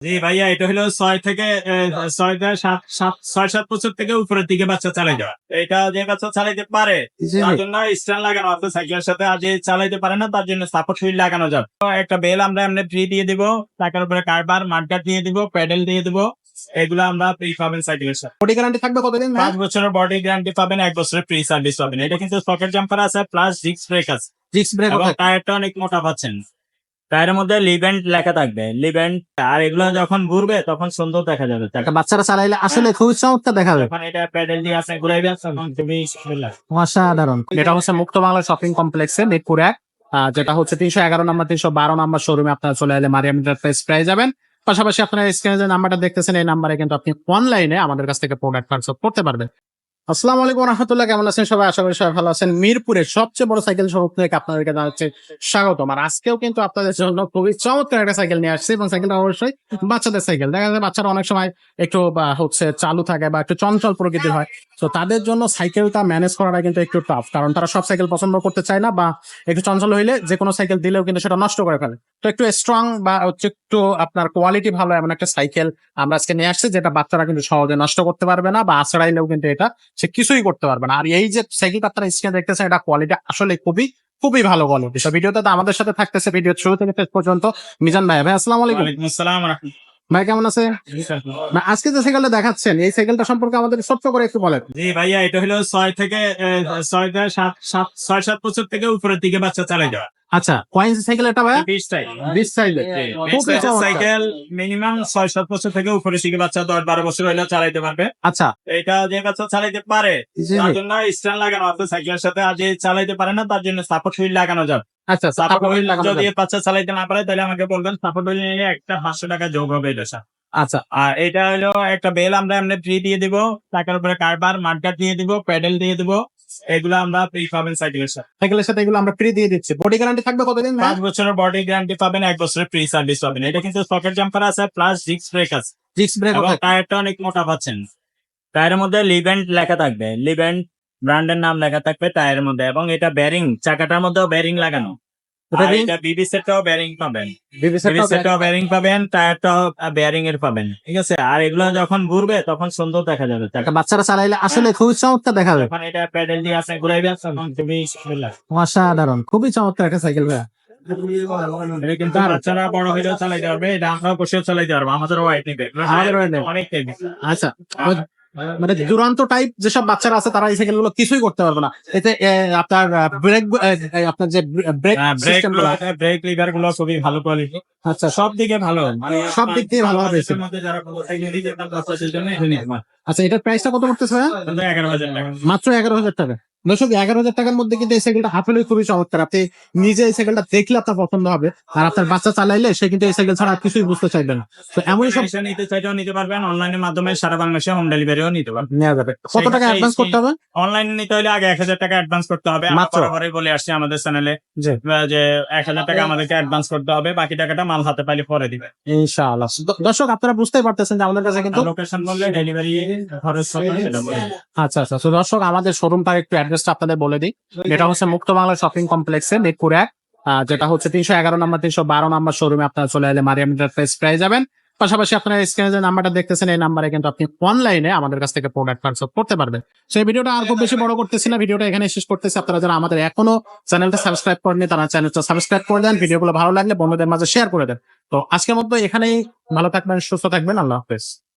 জি ভাইয়া এটা হলো ছয় থেকে ছয় থেকে সাত সাত ছয় সাত বছর থেকে উপরের দিকে বাচ্চা চালাই যাওয়া এটা যে বাচ্চা চালাইতে পারে তার জন্য স্ট্যান্ড লাগানো আছে সাইকেলের সাথে আজ যে চালাইতে পারে না তার জন্য সাপোর্ট হুইল লাগানো যাবে। একটা বেল আমরা এমনি ফ্রি দিয়ে দিব টাকার উপরে কারবার মাঠগাট দিয়ে দিব প্যাডেল দিয়ে দিব এগুলো আমরা ফ্রি পাবেন সাইকেলের সাথে। বডি গ্যারান্টি থাকবে কতদিন পাঁচ বছরের বডি গ্যারান্টি পাবেন এক বছরের ফ্রি সার্ভিস পাবেন। এটা কিন্তু সকেট জাম্পার আছে প্লাস ডিস্ক ব্রেক আছে। ডিস্ক ব্রেক টায়ারটা অনেক মোটা পাচ্ছেন। টায়ারের মধ্যে লিভেন্ট লেখা থাকবে। লিভেন্ট আর এগুলো যখন ঘুরবে তখন সুন্দর দেখা যাবে। একটা বাচ্চারা চালাইলে আসলে খুবই চমৎকার দেখা যাবে। যখন এটা প্যাডেল দিয়ে আপনি তুমি বিসমিল্লাহ। অসাধারণ। এটা হচ্ছে মুক্ত বাংলা শপিং কমপ্লেক্সে মিরপুর এক। আহ, যেটা হচ্ছে তিনশো এগারো নাম্বার তিনশো বারো নাম্বার শোরুমে আপনারা চলে এলে মারিয়াম প্রাইস পেয়ে যাবেন। পাশাপাশি আপনারা স্ক্রিনে যে নাম্বারটা দেখতেছেন এই নাম্বারে কিন্তু আপনি অনলাইনে আমাদের কাছ থেকে প্রোডাক্ট পারচেজ করতে পারবেন। আসসালামু আলাইকুম রহমতুল্লাহ, কেমন আছেন সবাই? আশা করি সবাই ভালো আছেন। মিরপুরের সবচেয়ে বড় সাইকেল শোরুম থেকে আপনাদেরকে জানাচ্ছি স্বাগতম। আর আজকেও কিন্তু আপনাদের জন্য খুবই চমৎকার একটা সাইকেল নিয়ে আসছে এবং সাইকেলটা অবশ্যই বাচ্চাদের সাইকেল। দেখা যায় বাচ্চারা অনেক সময় একটু হচ্ছে চালু থাকে বা একটু চঞ্চল প্রকৃতির হয়। তো তাদের জন্য সাইকেলটা ম্যানেজ করাটা কিন্তু একটু টাফ কারণ তারা সব সাইকেল পছন্দ করতে চায় না বা একটু চঞ্চল হইলে যে কোনো সাইকেল দিলেও কিন্তু সেটা নষ্ট করে ফেলে। তো একটু স্ট্রং বা হচ্ছে একটু আপনার কোয়ালিটি ভালো এমন একটা সাইকেল আমরা আজকে নিয়ে আসছি, যেটা বাচ্চারা কিন্তু সহজে নষ্ট করতে পারবে না বা আছড়াইলেও কিন্তু এটা সে কিছুই করতে পারবে না। আর এই যে সাইকেল আপনারা স্ক্রিনে দেখতেছেন এটা কোয়ালিটি আসলে খুবই খুবই ভালো কোয়ালিটি তো ভিডিওতে তো আমাদের সাথে থাকতেছে ভিডিও শুরু থেকে শেষ পর্যন্ত মিজান ভাই। ভাই আসসালামু আলাইকুম। আসসালাম রাহমাতুল্লাহ। ভাই কেমন আছে আজকে যে সাইকেলটা দেখাচ্ছেন এই সাইকেলটা সম্পর্কে আমাদের ছোট্ট করে একটু বলেন। জি ভাইয়া এটা হলো ছয় থেকে ছয় থেকে সাত সাত ছয় সাত বছর থেকে উপরের দিকে বাচ্চা চালাই যাওয়া। আচ্ছা কয়েন সাইকেল এটা ভাই বিশ চমৎকার। সাইকেল মিনিমাম ছয় সাত বছর থেকে উপরে দিকে বাচ্চা দশ বারো বছর হইলে চালাইতে পারবে। আচ্ছা। এটা যে বাচ্চা চালাইতে পারে তার জন্য স্ট্যান্ড লাগানো আছে সাইকেলের সাথে। আজ যে চালাইতে পারে না তার জন্য সাপোর্ট হুইল লাগানো যাবে। আচ্ছা সাপোর্ট হুইল যদি বাচ্চা চালাইতে না পারে তাহলে আমাকে বলবেন সাপোর্ট হুইল নিয়ে একটা পাঁচশো টাকা যোগ হবে এটা আচ্ছা। আর এটা হলো একটা বেল আমরা এমনি ফ্রি দিয়ে দিব। টাকার উপরে কারবার মাঠগাট দিয়ে দিব প্যাডেল দিয়ে দিব। এগুলো আমরা প্রি পাবেন সাইকেলের সাথে। সাইকেলের সাথে এগুলো আমরা ফ্রি দিয়ে দিচ্ছি। বডি গ্যারান্টি থাকবে কতদিন পাঁচ বছরের বডি গ্যারান্টি পাবেন এক বছরের ফ্রি সার্ভিস পাবেন। এটা কিন্তু সকেট জাম্পার আছে প্লাস ডিস্ক ব্রেক আছে। ডিস্ক ব্রেক এবং টায়ারটা অনেক মোটা পাচ্ছেন। টায়ারের মধ্যে লিভেন্ট লেখা থাকবে। লিভেন্ট ব্র্যান্ডের নাম লেখা থাকবে টায়ারের মধ্যে। এবং এটা ব্যারিং চাকাটার মধ্যেও ব্যারিং লাগানো। বিবি সেটটাও ব্যারিং পাবেন। বিবি বিবি সেটটাও ব্যারিং পাবেন। টায়ারটাও ব্যারিং এর পাবেন। ঠিক আছে? আর এগুলো যখন ঘুরবে তখন সুন্দর দেখা যাবে। বাচ্চারা চালাইলে আসলে খুবই চমৎকার দেখা যাবে। এটা প্যাডেল দিয়ে আপনি ঘুরাইবেন তুমি অসাধারণ খুবই চমৎকার একটা সাইকেল কিন্তু বাচ্চারা বড় হইলেও চালাইতে পারবে এটা আমরাও বসেও চালাইতে পারব। আমাদের ওয়াইট নিবে। অনেক আচ্ছা মানে দুরান্ত টাইপ যেসব বাচ্চারা আছে তারা এই সাইকেলগুলো কিছুই করতে পারবে না। এতে আপনার ব্রেক আপনার যে ব্রেক ব্রেক সিস্টেম ব্রেক লিভারগুলো খুবই ভালো কোয়ালিটি আচ্ছা। সব দিকে ভালো। মানে সব দিক দিয়ে ভালো হবে। আচ্ছা এটার প্রাইসটা কত করতেছে মাত্র এগারো হাজার টাকা। দর্শক এগারো হাজার টাকার মধ্যে কিন্তু এই সাইকেলটা হাফেলে খুবই চমৎকার। আপনি নিজে এই সাইকেলটা দেখলে আপনার পছন্দ হবে আর আপনার বাচ্চা চালাইলে সে কিন্তু এই সাইকেল ছাড়া কিছুই বুঝতে চাইবে না। তো এমনই সব নিতে চাইলেও নিতে পারবেন অনলাইনের মাধ্যমে সারা বাংলাদেশে হোম ডেলিভারিও নিতে পারবেন। নেওয়া যাবে। কত টাকা অ্যাডভান্স করতে হবে? অনলাইনে নিতে হলে আগে এক হাজার টাকা অ্যাডভান্স করতে হবে? বরাবরই বলে আসছি আমাদের চ্যানেলে। যে এক হাজার টাকা আমাদেরকে অ্যাডভান্স করতে হবে বাকি টাকাটা মাল হাতে পাইলে পরে দিবে। ইনশাআল্লাহ। দর্শক আপনারা বুঝতেই পারতেছেন যে আমাদের কাছে কিন্তু লোকেশন বললে ডেলিভারি খরচ। আচ্ছা আচ্ছা। তো দর্শক আমাদের শোরুমটার একটু অ্যাড্রেসটা আপনাদের বলে দিই। এটা হচ্ছে মুক্ত বাংলা শপিং কমপ্লেক্সে মিরপুর এক যেটা হচ্ছে তিনশো এগারো নাম্বার, তিনশো বারো নাম্বার শোরুমে আপনারা চলে এলে মারিয়াম এন্টারপ্রাইজ পেয়ে যাবেন। পাশাপাশি আপনারা স্ক্রিনে যে নাম্বারটা দেখতেছেন, এই নাম্বারে কিন্তু আপনি অনলাইনে আমাদের কাছ থেকে প্রোডাক্ট পারচেজ করতে পারবেন। সেই ভিডিওটা আর খুব বেশি বড় করতেছি না, ভিডিওটা এখানে শেষ করতেছি। আপনারা যারা আমাদের এখনও চ্যানেলটা সাবস্ক্রাইব করেনি তারা চ্যানেলটা সাবস্ক্রাইব করে দেন, ভিডিওগুলো ভালো লাগলে বন্ধুদের মাঝে শেয়ার করে দেন। তো আজকের মতো এখানেই, ভালো থাকবেন, সুস্থ থাকবেন, আল্লাহ হাফেজ।